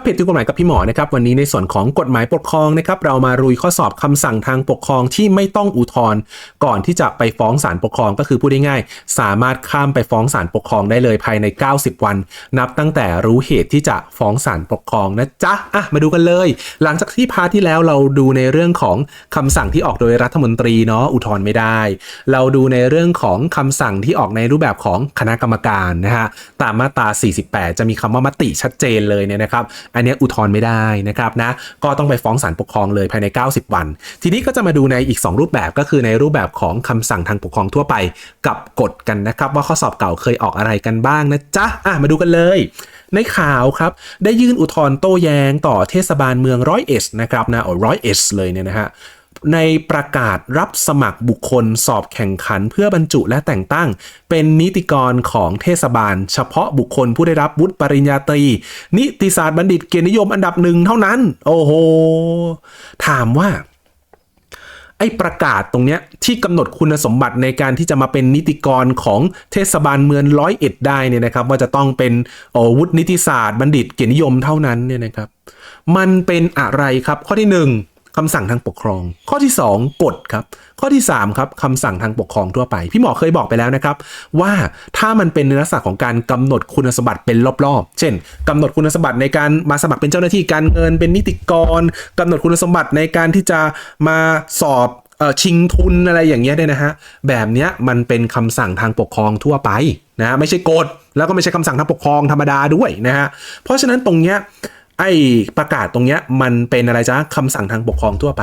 ครับเพจที่กฎหมายกับพี่หมอนะครับวันนี้ในส่วนของกฎหมายปกครองนะครับเรามารุยข้อสอบคำสั่งทางปกครองที่ไม่ต้องอุทธรณ์ก่อนที่จะไปฟ้องศาลปกครองก็คือพูดง่ายๆสามารถข้ามไปฟ้องศาลปกครองได้เลยภายใน 90 วัน นับตั้งแต่รู้เหตุที่จะฟ้องศาลปกครองนะจ๊ะอะมาดูกันเลย หลังจากที่พาที่แล้วเราดูในเรื่องของคำสั่งที่ออกโดยรัฐมนตรีเนาะอุทธรณ์ไม่ได้ เราดูในเรื่องของคำสั่งที่ออกในรูปแบบของคณะกรรมการนะฮะตามมาตรา 48 จะมีคำว่ามติชัดเจนเลยเนี่ยนะครับอันนี้อุทธรณ์ไม่ได้นะครับนะก็ต้องไปฟ้องศาลปกครองเลยภายใน 90 วัน ทีนี้ก็จะมาดูในอีก 2 รูปแบบก็คือในรูปแบบของคำสั่งทางปกครองทั่วไปกับกฎกันนะครับว่าข้อสอบเก่าเคยออกอะไรกันบ้างนะจ๊ะอะมาดูกันเลย ในข่าวครับได้ยื่นอุทธรณ์โต้แย้งต่อเทศบาลเมืองร้อยเอสนะครับนะโอ้ร้อยเอสเลยเนี่ยนะฮะ ในประกาศรับสมัครบุคคลสอบแข่งขัน เพื่อบรรจุและแต่งตั้ง เป็นนิติกรของเทศบาล เฉพาะบุคคลผู้ได้รับวุฒิปริญญาตรี นิติศาสตร์บัณฑิตเกียรตินิยมอันดับหนึ่งเท่านั้น โอ้โห ถามว่าไอ้ประกาศตรงเนี้ยที่กำหนดคุณสมบัติในการที่จะมาเป็นนิติกรของเทศบาลเมืองร้อยเอ็ดได้เนี่ยนะครับ ว่าจะต้องเป็นวุฒินิติศาสตร์บัณฑิตเกียรตินิยมเท่านั้นเนี่ยนะครับ มันเป็นอะไรครับข้อที่หนึ่ง คำสั่งทางปกครอง ข้อที่ 2 กฎครับ ข้อที่3ครับคำสั่งทางปกครองทั่วไป พี่หมอเคยบอกไปแล้วนะครับ ว่าถ้ามันเป็นในลักษณะของการกำหนดคุณสมบัติเป็นรอบๆ เช่นกำหนดคุณสมบัติในการมาสมัครเป็นเจ้าหน้าที่การเงินเป็นนิติกรกำหนดคุณสมบัติในการที่จะมาสอบออชิงทุนอะไรอย่างเงี้ยเนี่ยนะฮะแบบเนี้ยมันเป็นคำสั่งทางปกครองทั่วไปนะฮะไม่ใช่กฎแล้วก็ไม่ใช่คำสั่งทางปกครองธรรมดาด้วยนะฮะเพราะฉะนั้นตรงเนี้ย ไอ้ประกาศตรงเนี้ยมันเป็นอะไรจ๊ะคำสั่งทางปกครองทั่วไป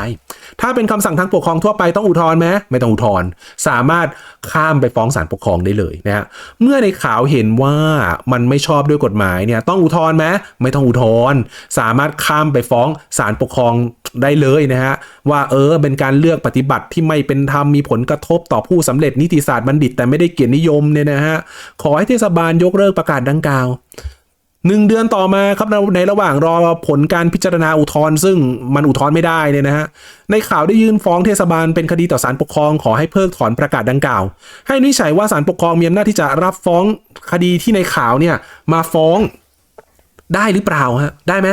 ถ้าเป็นคำสั่งทางปกครองทั่วไปต้องอุทธรณ์ไหมไม่ต้องอุทธรณ์สามารถข้ามไปฟ้องศาลปกครองได้เลยนะฮะเมื่อในข่าวเห็นว่ามันไม่ชอบด้วยกฎหมายเนี่ยต้องอุทธรณ์ไหมไม่ต้องอุทธรณ์สามารถข้ามไปฟ้องศาลปกครองได้เลยนะฮะว่าเออเป็นการเลือกปฏิบัติที่ไม่เป็นธรรมมีผลกระทบต่อผู้สำเร็จนิติศาสตร์บัณฑิต แต่ไม่ได้เกียรตินิยมเนี่ยนะฮะขอให้เทศบาลยกเลิกประกาศดังกล่าว หนึ่งเดือนต่อมาครับในระหว่างรอผลการพิจารณาอุทธรณ์ซึ่งมันอุทธรณ์ไม่ได้เนี่ยนะฮะในข่าวได้ยื่นฟ้องเทศบาลเป็นคดีต่อศาลปกครองขอให้เพิกถอนประกาศดังกล่าว ให้นิจฉัยว่าศาลปกครองมีอำนาจที่จะรับฟ้องคดีที่ในข่าวเนี่ยมาฟ้องได้หรือเปล่าฮะได้ไหม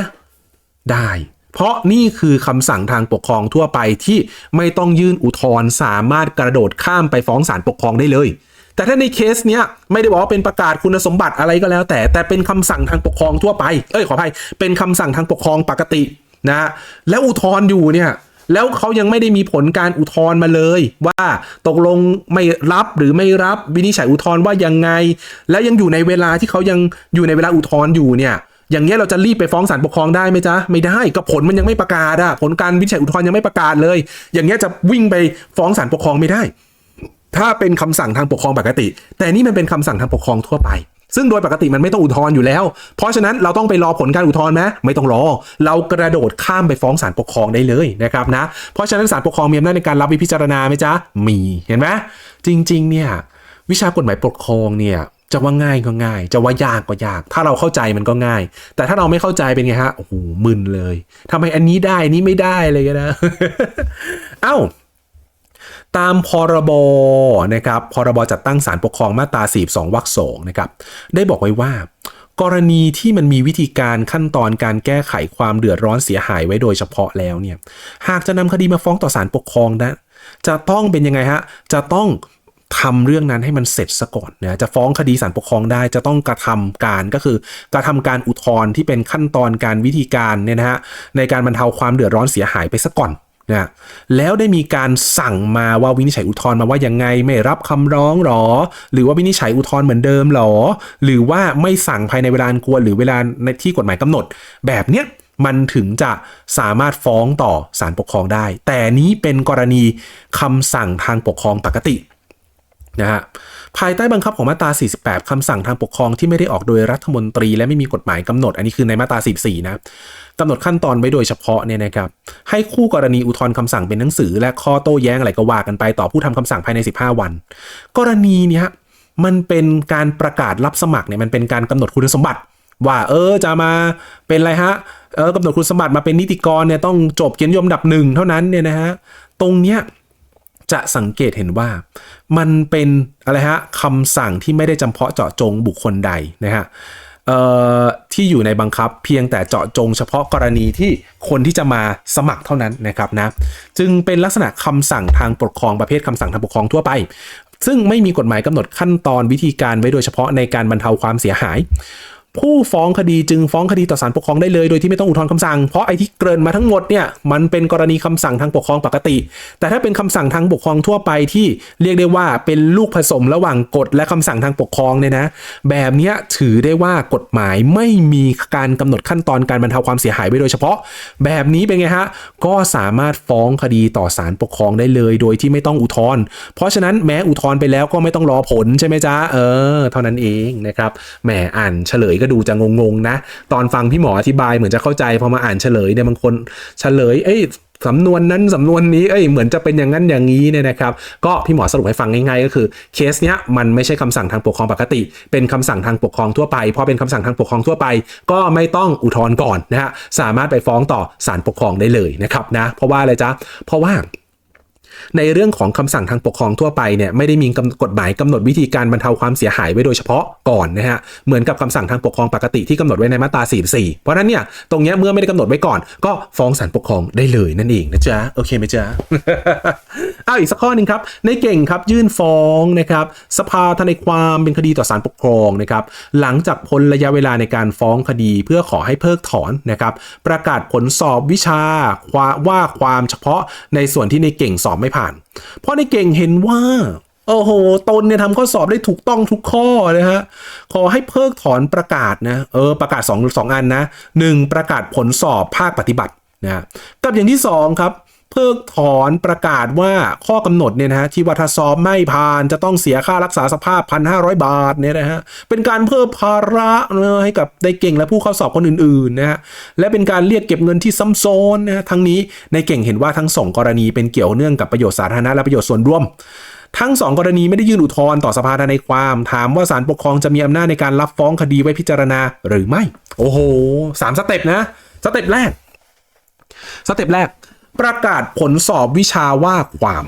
ได้เพราะนี่คือคำสั่งทางปกครองทั่วไปที่ไม่ต้องยื่นอุทธรณ์สามารถกระโดดข้ามไปฟ้องศาลปกครองได้เลย แต่ถ้าในเคสเนี้ยไม่ได้บอกว่าเป็นประกาศคุณสมบัติอะไรก็แล้ว แต่แต่เป็นคำสั่งทางปกครองทั่วไปเอ้ยขออภัยเป็นคำสั่งทางปกครองปกตินะฮะแล้วอุทธรณ์อยู่เนี่ยแล้วเขายังไม่ได้มีผลการอุทธรณ์มาเลย ว่าตกลงไม่รับหรือไม่รับวินิจฉัยอุทธรณ์ว่ายังไง แล้วยังอยู่ในเวลาที่เขายังอยู่ในเวลาอุทธรณ์อยู่เนี่ยอย่างเงี้ยเราจะรีบไปฟ้องศาลปกครองได้ไหมจ๊ะไม่ได้ก็ผลมันยังไม่ประกาศอะผลการวินิจฉัยอุทธรณ์ยังไม่ประกาศเลย อย่างเงี้ยจะวิ่งไปฟ้องศาลปกครองไม่ได้ ถ้าเป็นคำสั่งทางปกครองปกติ แต่นี่มันเป็นคำสั่งทางปกครองทั่วไป ซึ่งโดยปกติมันไม่ต้องอุทธรณ์อยู่แล้ว เพราะฉะนั้นเราต้องไปรอผลการอุทธรณ์ไหมไม่ต้องรอ เรากระโดดข้ามไปฟ้องศาลปกครองได้เลยนะครับนะ เพราะฉะนั้นศาลปกครองมีอำนาจในการรับวิพิจารณาไหมจ๊ะ มีเห็นไหมจริงๆเนี่ยวิชากฎหมายปกครองเนี่ยจะว่าง่ายก็ง่าย จะว่ายากก็ยาก ถ้าเราเข้าใจมันก็ง่าย แต่ถ้าเราไม่เข้าใจเป็นไงฮะโอ้โหมึนเลยทำไมอันนี้ได้อันนี้ไม่ได้เลยกันนะ เอ้า ตามพรบนะครับพรบจัดตั้งศาลปกครองมาตรา42วรรคสองนะครับได้บอกไว้ว่ากรณีที่มันมีวิธีการขั้นตอนการแก้ไขความเดือดร้อนเสียหายไว้โดยเฉพาะแล้วเนี่ยหากจะนำคดีมาฟ้องต่อศาลปกครองนะจะต้องเป็นยังไงฮะจะต้องทำเรื่องนั้นให้มันเสร็จซะก่อนนะจะฟ้องคดีศาลปกครองได้จะต้องกระทำการก็คือกระทำการอุทธรณ์ที่เป็นขั้นตอนการวิธีการเนี่ยนะฮะในการบรรเทาความเดือดร้อนเสียหายไปซะก่อน นะแล้วได้มีการสั่งมาว่าวินิจฉัยอุทธรณ์มาว่ายังไงไม่รับคำร้องหรอ หรือว่าวินิจฉัยอุทธรณ์เหมือนเดิมหรอ หรือว่าไม่สั่งภายในเวลาควรหรือเวลาในที่กฎหมายกำหนด แบบเนี้ยมันถึงจะสามารถฟ้องต่อศาลปกครองได้ แต่นี้เป็นกรณีคำสั่งทางปกครองปกติ นะฮะภายใต้บังคับของมาตรา 48คำสั่งทางปกครองที่ไม่ได้ออกโดยรัฐมนตรี และไม่มีกฎหมายกำหนด อันนี้คือในมาตรา 44 นะกำหนดขั้นตอนไว้โดยเฉพาะเนี่ยนะครับ ให้คู่กรณีอุทธรณ์คำสั่งเป็นหนังสือ และข้อโต้แย้งอะไรก็ว่ากันไปต่อผู้ทำคำสั่งภายใน 15 วัน กรณีเนี้ยมันเป็นการประกาศรับสมัครเนี่ยมันเป็นการกำหนดคุณสมบัติ ว่าเออจะมาเป็นอะไรฮะเออกำหนดคุณสมบัติมาเป็นนิติกรเนี่ยต้องจบเกียรติยมดับหนึ่งเท่านั้นเนี่ยนะฮะตรงเนี้ย จะสังเกตเห็นว่า มันเป็นอะไรฮะคำสั่งที่ไม่ได้จำเพาะเจาะจงบุคคลใดนะฮะที่อยู่ในบังคับเพียงแต่เจาะจงเฉพาะกรณีที่คนที่จะมาสมัครเท่านั้นนะครับนะจึงเป็นลักษณะคำสั่งทางปกครองประเภทคำสั่งทางปกครองทั่วไป ซึ่งไม่มีกฎหมายกำหนดขั้นตอนวิธีการไว้โดยเฉพาะในการบรรเทาความเสียหาย ผู้ฟ้องคดีจึงฟ้องคดีต่อศาลปกครองได้เลยโดยที่ไม่ต้องอุทธรณ์คำสั่ง เพราะไอ้ที่เกินมาทั้งหมดเนี่ยมันเป็นกรณีคำสั่งทางปกครองปกติ แต่ถ้าเป็นคำสั่งทางปกครองทั่วไปที่เรียกได้ว่าเป็นลูกผสมระหว่างกฎและคำสั่งทางปกครองเนี่ยนะ แบบนี้ถือได้ว่ากฎหมายไม่มีการกำหนดขั้นตอนการบรรเทาความเสียหายไว้โดยเฉพาะ แบบนี้เป็นไงฮะก็สามารถฟ้องคดีต่อศาลปกครองได้เลย โดยที่ไม่ต้องอุทธรณ์เพราะฉะนั้นแม้อุทธรณ์ไปแล้วก็ไม่ต้องรอผลใช่ไหมจ๊ะเออ เท่านั้นเองนะครับแหมอ่านเฉลยก็ดูจะงงๆนะ ตอนฟังพี่หมออธิบายเหมือนจะเข้าใจพอมาอ่านเฉลยเนี่ยบางคนเฉลยเอ้ยสำนวนนั้นสำนวนนี้เอ้ยเหมือนจะเป็นอย่างนั้นอย่างนี้เนี่ยนะครับ ก็พี่หมอสรุปให้ฟังง่ายๆ ก็คือเคสเนี้ยมันไม่ใช่คำสั่งทางปกครองปกติ เป็นคำสั่งทางปกครองทั่วไปพอเป็นคำสั่งทางปกครองทั่วไป ก็ไม่ต้องอุทธรณ์ก่อนนะฮะสามารถไปฟ้องต่อศาลปกครองได้เลยนะครับนะเพราะว่าอะไรจ๊ะเพราะว่า ในเรื่องของคำสั่งทางปกครองทั่วไปเนี่ยไม่ได้มีกฎหมายกำหนดวิธีการบรรเทาความเสียหายไว้โดยเฉพาะก่อนนะฮะเหมือนกับคำสั่งทางปกครองปกติที่กำหนดไว้ในมาตรา 44 เพราะฉะนั้นเนี่ยตรงเนี้ยเมื่อไม่ได้กำหนดไว้ก่อน ก็ฟ้องศาลปกครองได้เลยนั่นเองนะจ๊ะโอเคไหมจ๊ะเอาอีกสักข้อหนึ่งครับในเก่งครับยื่นฟ้องนะครับสภาทนายความเป็นคดีต่อศาลปกครองนะครับหลังจากพ้นระยะเวลาในการฟ้องคดีเพื่อขอให้เพิกถอนนะครับประกาศผลสอบวิชาว่าความเฉพาะในส่วนที่ในเก่งสอบไม่ผ่าน เพราะในเก่งเห็นว่า โอ้โห ตนเนี่ยทำข้อสอบได้ถูกต้องทุกข้อนะฮะ ขอให้เพิกถอนประกาศนะ เออ ประกาศ2องสองอันนะหนึ่งประกาศผลสอบภาคปฏิบัตินะกับอย่างที่สองครับ เพิกถอนประกาศว่าข้อกำหนดเนี่ยนะฮะที่วัาถ้าสอบไม่ผ่านจะต้องเสียค่ารักษาสภาพ 1,500 บาทเนี่ยนะฮะเป็นการเพิ่มภาระให้กับได้เก่งและผู้เข้าสอบคนอื่นๆนะฮะและเป็นการเรียกเก็บเงินที่ซ้ำซ้อนนะฮะทั้งนี้ในเก่งเห็นว่าทั้งสองกรณีเป็นเกี่ยวเนื่องกับประโยชน์สาธารณะและประโยชน์ส่วนรวมทั้งสองกรณีไม่ได้ยื่นอุทธรณ์ต่อสภาทนายความ ถามว่าศาลปกครองจะมีอำนาจในการรับฟ้องคดีไว้พิจารณาหรือไม่ โอ้โหสามสเต็ปนะ สเต็ปแรก สเต็ปแรก ประกาศผลสอบวิชาว่าความ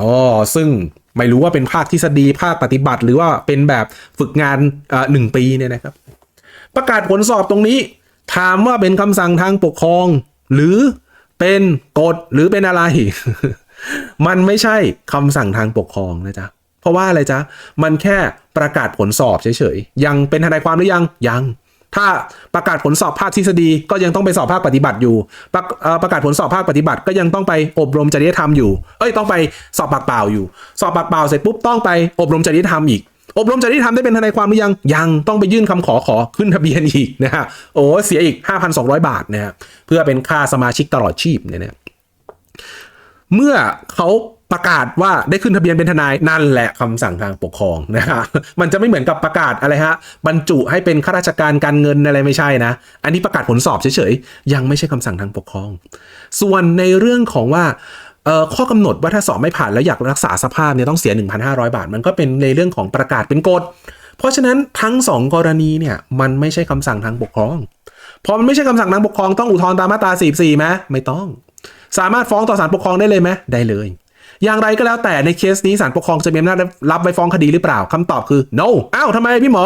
อ๋อซึ่งไม่รู้ว่าเป็นภาคทฤษฎีภาคปฏิบัติ หรือว่าเป็นแบบฝึกงานอ่อหนึ่งปีเนี่ยนะครับ ประกาศผลสอบตรงนี้ ถามว่าเป็นคำสั่งทางปกครอง หรือเป็นกฎหรือเป็นอะไร มันไม่ใช่คำสั่งทางปกครองนะจ๊ะเพราะว่าอะไรจ๊ะมันแค่ประกาศผลสอบเฉยๆยังเป็นทนายความหรือยังยัง ถ้าประกาศผลสอบภาคทฤษฎีก็ยังต้องไปสอบภาคปฏิบัติอยู่ ประประกาศผลสอบภาคปฏิบัติก็ยังต้องไปอบรมจริยธรรมอยู่ เอ้ยต้องไปสอบปากเปล่าอยู่ สอบปากเปล่าเสร็จปุ๊บต้องไปอบรมจริยธรรมอีก อบรมจริยธรรมได้เป็นทนายความหรือยัง ยังต้องไปยื่นคำขอขอขึ้นทะเบียนอีกนะฮะ โอ้เสียอีก 5,200 บาทนะฮะเพื่อเป็นค่าสมาชิกตลอดชีพเนี่ยนะ เมื่อเขาประกาศว่าได้ขึ้นทะเบียนเป็นทนายนั่นแหละคำสั่งทางปกครองนะฮะมันจะไม่เหมือนกับประกาศอะไรฮะบรรจุให้เป็นข้าราชการการเงินอะไรไม่ใช่นะ อันนี้ประกาศผลสอบเฉยๆ ยังไม่ใช่คำสั่งทางปกครอง ส่วนในเรื่องของว่าข้อกำหนดว่าถ้าสอบไม่ผ่านแล้วอยากรักษาสภาพเนี่ยต้องเสีย 1,500 บาท มันก็เป็นในเรื่องของประกาศเป็นกฎเพราะฉะนั้นทั้งสองกรณีเนี่ยมันไม่ใช่คำสั่งทางปกครองพอมันไม่ใช่คำสั่งทางปกครองต้องอุทธรณ์ตามมาตรา44ไหมไม่ต้อง สามารถฟ้องต่อศาลปกครองได้เลยไหมได้เลย อย่างไรก็แล้วแต่ในเคสนี้ศาลปกครองจะมีอำนาจรับไว้ฟ้องคดีหรือเปล่าคำตอบคือ no อ้าวทำไมพี่หมอ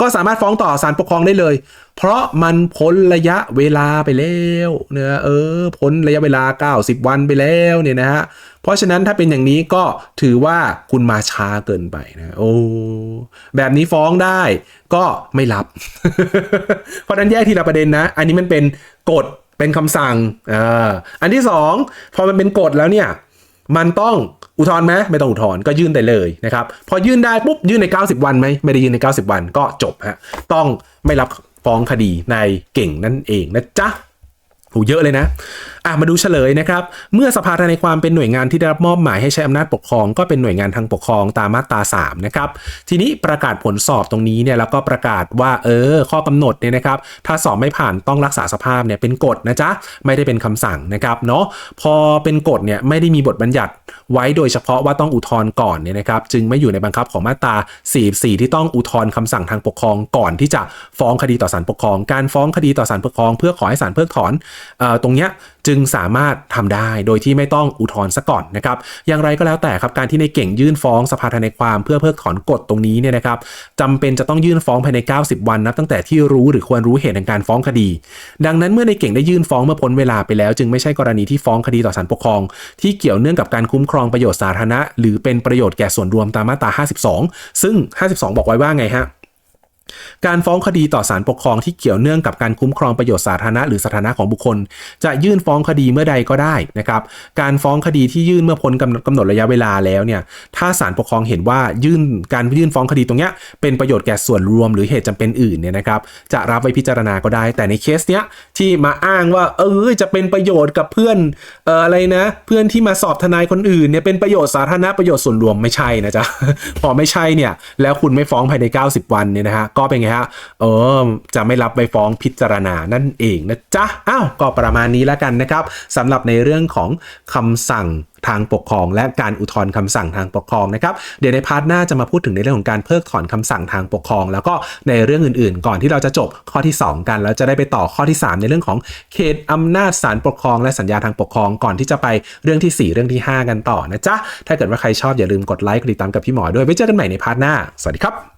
ก็สามารถฟ้องต่อศาลปกครองได้เลย เพราะมันพ้นระยะเวลาไปแล้วเนี่ยเออพ้นระยะเวลา 90 วันไปแล้วเนี่ยนะฮะเพราะฉะนั้นถ้าเป็นอย่างนี้ก็ถือว่าคุณมาช้าเกินไปนะโอ้แบบนี้ฟ้องได้ก็ไม่รับ เพราะฉะนั้นแยกทีละประเด็นนะ อันนี้มันเป็นกฎ เป็นคำสั่งอ่าอันที่สองพอมันเป็นกฎแล้วเนี่ยมันต้องอุทธรณ์ไหมไม่ต้องอุทธรณ์ก็ยื่นได้เลยนะครับพอยื่นได้ปุ๊บยื่นใน 90 วันไหมไม่ได้ยื่นใน 90 วันก็จบฮะต้องไม่รับฟ้องคดีในเก่งนั่นเองนะจ๊ะ หเยอะเลยนะอะมาดูเฉลยนะครับ เมื่อสภาทนายความเป็นหน่วยงานที่ได้รับมอบหมายให้ใช้อำนาจปกครอง ก็เป็นหน่วยงานทางปกครองตามมาตรา3นะครับ ทีนี้ประกาศผลสอบตรงนี้เนี่ยแล้วก็ประกาศว่าเออ ข้อกำหนดเนี่ยนะครับ ถ้าสอบไม่ผ่านต้องรักษาสภาพเนี่ยเป็นกฎนะจ๊ะ ไม่ได้เป็นคำสั่งนะครับเนาะ พอเป็นกฎเนี่ยไม่ได้มีบทบัญญัติไว้โดยเฉพาะว่าต้องอุทธรณ์ก่อนเนี่ยนะครับ จึงไม่อยู่ในบังคับของมาตรา 44 ที่ต้องอุทธรณ์คำสั่งทางปกครองก่อนที่จะฟ้องคดีต่อศาลปกครอง การฟ้องคดีต่อศาลปกครอง เพื่อขอให้ศาลเพิกถอนตรงเนี้ยจึงสามารถทำได้โดยที่ไม่ต้องอุทธรณ์ซะก่อนนะครับ อย่างไรก็แล้วแต่ครับการที่ในเก่งยื่นฟ้องสภาทนายความเพื่อเพิกถอนกฎตรงนี้เนี่ยนะครับจำเป็นจะต้องยื่นฟ้องภายใน 90 วันนับตั้งแต่ที่รู้หรือควรรู้เหตุในการฟ้องคดี ดังนั้นเมื่อในเก่งได้ยื่นฟ้องเมื่อพ้นเวลาไปแล้ว จึงไม่ใช่กรณีที่ฟ้องคดีต่อศาลปกครอง ที่เกี่ยวเนื่องกับการคุ้มครองประโยชน์สาธารณะ หรือเป็นประโยชน์แก่ส่วนรวมตามมาตรา 52 ซึ่ง 52 บอกไว้ว่าไงฮะ การฟ้องคดีต่อศาลปกครองที่เกี่ยวเนื่องกับการคุ้มครองประโยชน์สาธารณะหรือสถานะของบุคคล จะยื่นฟ้องคดีเมื่อใดก็ได้นะครับ การฟ้องคดีที่ยื่นเมื่อพ้นกำหนดระยะเวลาแล้วเนี่ย ถ้าศาลปกครองเห็นว่ายื่นการยื่นฟ้องคดีตรงเนี้ยเป็นประโยชน์แก่ส่วนรวมหรือเหตุจำเป็นอื่นเนี่ยนะครับ จะรับไว้พิจารณาก็ได้ แต่ในเคสเนี้ยที่มาอ้างว่าเออจะเป็นประโยชน์กับเพื่อนเอ่ออะไรนะ เพื่อนที่มาสอบทนายคนอื่นเนี่ยเป็นประโยชน์สาธารณะประโยชน์ส่วนรวมไม่ใช่นะจ๊ะพอไม่ใช่เนี่ยแล้วคุณไม่ฟ้องภายใน 90 วันเนี่ยนะฮะก็เป็นไงฮะเออจะไม่รับใบฟ้องพิจารณานั่นเองนะจ๊ะอ้าวก็ประมาณนี้แล้วกันนะครับสำหรับในเรื่องของคำสั่งทางปกครองและการอุทธรณ์คำสั่งทางปกครองนะครับเดี๋ยวในพาร์ทหน้าจะมาพูดถึงในเรื่องของการเพิกถอนคำสั่งทางปกครอง แล้วก็ในเรื่องอื่นๆ ก่อนที่เราจะจบข้อที่ 2 กัน แล้วจะได้ไปต่อข้อที่ 3 ในเรื่องของเขตอำนาจศาลปกครอง และสัญญาทางปกครองก่อนที่จะไปเรื่องทีสี่4 เรื่องที่ 5 กันต่อนะจ๊ะถ้าเกิดว่าใครชอบอย่าลืมกดไลค์กดติดตามกับพี่หมอด้วยไว้เจอกันใหม่ในพาร์ทหน้าสวัสดีครับ